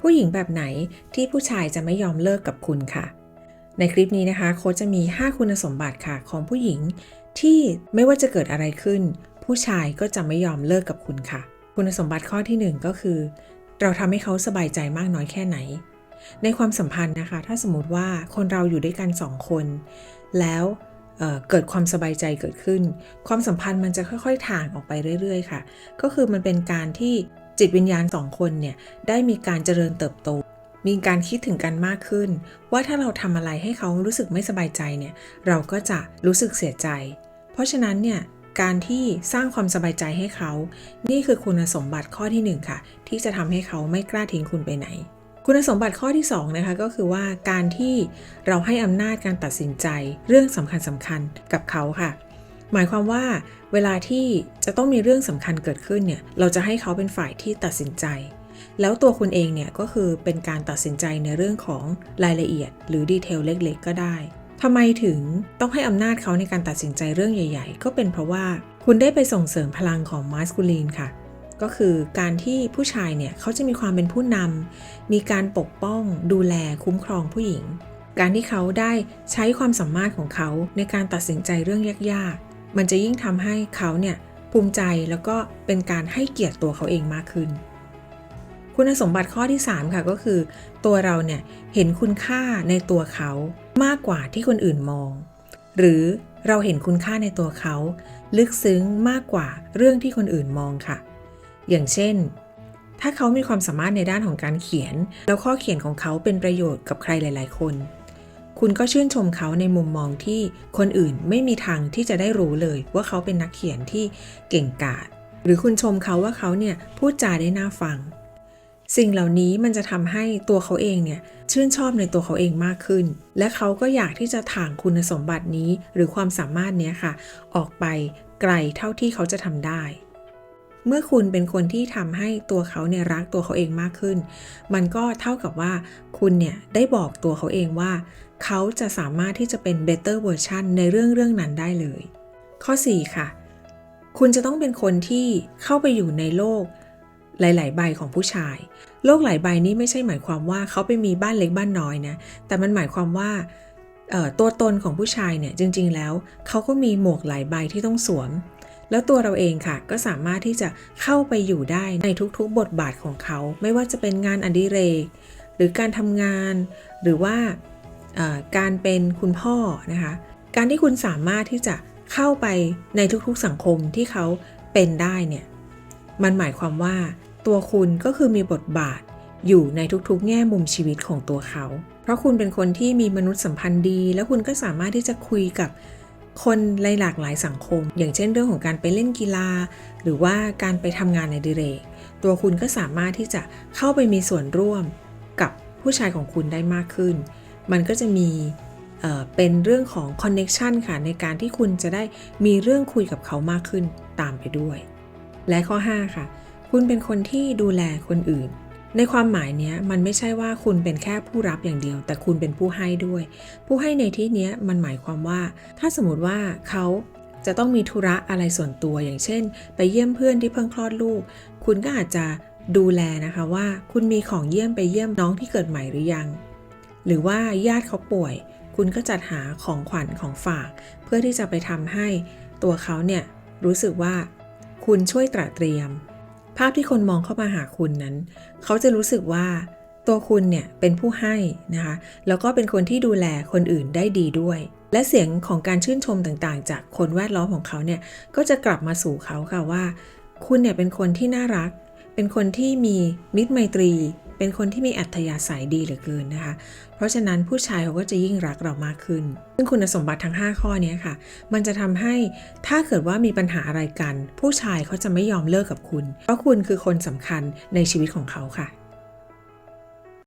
ผู้หญิงแบบไหนที่ผู้ชายจะไม่ยอมเลิกกับคุณค่ะ ในคลิปนี้นะคะโค้ชจะมี 5 คุณสมบัติค่ะของผู้หญิง ที่ไม่ว่าจะเกิดอะไรขึ้น ผู้ชายก็จะไม่ยอมเลิกกับคุณค่ะ คุณสมบัติข้อที่ 1 ก็คือ เราทำให้เขาสบายใจมากน้อยแค่ไหน ในความสัมพันธ์นะคะ ถ้าสมมติว่าคนเราอยู่ด้วยกันสองคน แล้วเเกิดความสบายใจเกิดขึ้น ความสัมพันธ์มันจะค่อยๆถ่างออกไปเรื่อย ๆ ค่ะ ก็คือมันเป็นการที่ จิตวิญญาณสองคนเนี่ยได้มีการเจริญเติบโต มีการคิดถึงกันมากขึ้น ว่าถ้าเราทำอะไรให้เขารู้สึกไม่สบายใจเนี่ยเราก็จะรู้สึกเสียใจ เพราะฉะนั้นเนี่ยการที่สร้างความสบายใจให้เขา นี่คือคุณสมบัติข้อที่หนึ่งค่ะ ที่จะทำให้เขาไม่กล้าทิ้งคุณไปไหน คุณสมบัติข้อที่2นะคะก็คือว่าการที่เราให้อำนาจการตัดสินใจเรื่องสำคัญสำคัญๆกับเขาค่ะ หมายความว่าเวลาที่จะต้องมีเรื่องสำคัญเกิดขึ้นเนี่ยเราจะให้เขาเป็นฝ่ายที่ตัดสินใจ แล้วตัวคุณเองเนี่ยก็คือเป็นการตัดสินใจในเรื่องของรายละเอียด หรือดีเทลเล็กๆ ก็ได้ทำไมถึงต้องให้อำนาจเขาในการตัดสินใจเรื่องใหญ่ ๆ ก็เป็นเพราะว่าคุณได้ไปส่งเสริมพลังของมาสคูลีนค่ะ ก็คือการที่ผู้ชายเนี่ยเขาจะมีความเป็นผู้นำมีการปกป้องดูแลคุ้มครองผู้หญิง การที่เขาได้ใช้ความสามารถของเขาในการตัดสินใจเรื่องยากๆ มันจะยิ่งทำให้เขาเนี่ยภูมิใจแล้วก็เป็นการให้เกียรติตัวเขาเองมากขึ้น คุณสมบัติข้อที่ 3 ค่ะก็คือ ตัวเราเนี่ยเห็นคุณค่าในตัวเขามากกว่าที่คนอื่นมอง หรือเราเห็นคุณค่าในตัวเขา ลึกซึ้งมากกว่าเรื่องที่คนอื่นมองค่ะ อย่างเช่น ถ้าเขามีความสามารถในด้านของการเขียน แล้วข้อเขียนของเขาเป็นประโยชน์กับใครหลาย ๆ คน คุณก็ชื่นชมเขาในมุมมองที่คนอื่นไม่มีทางที่จะได้รู้เลย ว่าเขาเป็นนักเขียนที่เก่งกาจหรือคุณชมเขาว่าเขาเนี่ยพูดจาได้น่าฟัง สิ่งเหล่านี้มันจะทำให้ตัวเขาเองเนี่ยชื่นชอบในตัวเขาเองมากขึ้น และเขาก็อยากที่จะถ่างคุณสมบัตินี้ หรือความสามารถเนี้ยค่ะ ออกไปไกลเท่าที่เขาจะทำได้ เมื่อคุณเป็นคนที่ทำให้ตัวเขาเนี่ยรักตัวเขาเองมากขึ้น มันก็เท่ากับว่าคุณเนี่ยได้บอกตัวเขาเองว่า เขาจะสามารถที่จะเป็น better version ในเรื่องเรื่องนั้นได้เลย ข้อ 4 ค่ะ คุณจะต้องเป็นคนที่เข้าไปอยู่ในโลกหลาย ๆ ใบของผู้ชาย โลกหลายใบนี้ไม่ใช่หมายความว่าเขาไปมีบ้านเล็กบ้านน้อยนะ แต่มันหมายความว่าตัวตนของผู้ชายเนี่ยจริง ๆ แล้วเขาก็มีหมวกหลายใบที่ต้องสวม แล้วตัวเราเองค่ะ ก็สามารถที่จะเข้าไปอยู่ได้ในทุกๆ บทบาทของเขา ไม่ว่าจะเป็นงานอดิเรก หรือการทำงาน หรือว่าการเป็นคุณพ่อนะคะ การที่คุณสามารถที่จะเข้าไปในทุกๆสังคมที่เขาเป็นได้เนี่ย มันหมายความว่าตัวคุณก็คือมีบทบาทอยู่ในทุกๆ แง่มุมชีวิตของตัวเขา เพราะคุณเป็นคนที่มีมนุษยสัมพันธ์ดี แล้วคุณก็สามารถที่จะคุยกับ คนในหลากหลายสังคม อย่างเช่นเรื่องของการไปเล่นกีฬา หรือว่าการไปทำงานในดิเรก ตัวคุณก็สามารถที่จะเข้าไปมีส่วนร่วมกับผู้ชายของคุณได้มากขึ้น มันก็จะมีเเป็นเรื่องของคอนเน็ชันค่ะในการที่คุณจะได้มีเรื่องคุยกับเขามากขึ้นตามไปด้วย และข้อ 5 ค่ะ คุณเป็นคนที่ดูแลคนอื่น ในความหมายนี้มันไม่ใช่ว่าคุณเป็นแค่ผู้รับอย่างเดียว แต่คุณเป็นผู้ให้ด้วย ผู้ให้ในที่นี้มันหมายความว่า ถ้าสมมติว่าเขาจะต้องมีธุระอะไรส่วนตัวอย่างเช่น ไปเยี่ยมเพื่อนที่เพิ่งคลอดลูก คุณก็อาจจะดูแลนะคะว่า คุณมีของเยี่ยมไปเยี่ยมน้องที่เกิดใหม่หรือยัง หรือว่าญาติเขาป่วย คุณก็จัดหาของขวัญของฝาก เพื่อที่จะไปทำให้ตัวเขาเนี่ยรู้สึกว่า คุณช่วยตระเตรียม ภาพที่คนมองเข้ามาหาคุณนั้น เขาจะรู้สึกว่าตัวคุณเนี่ยเป็นผู้ให้นะคะ แล้วก็เป็นคนที่ดูแลคนอื่นได้ดีด้วย และเสียงของการชื่นชมต่างๆ จากคนแวดล้อมของเขาเนี่ยก็จะกลับมาสู่เขาค่ะว่า คุณเนี่ยเป็นคนที่น่ารัก เป็นคนที่มีมิตรไมตรี เป็นคนที่มีอัธยาศัยดีเหลือเกินนะคะ เพราะฉะนั้นผู้ชายเขาก็จะยิ่งรักเรามากขึ้น ซึ่งคุณสมบัติทั้ง 5 ข้อนี้ค่ะ มันจะทำให้ถ้าเกิดว่ามีปัญหาอะไรกัน ผู้ชายเขาจะไม่ยอมเลิกกับคุณ เพราะคุณคือคนสำคัญในชีวิตของเขาค่ะ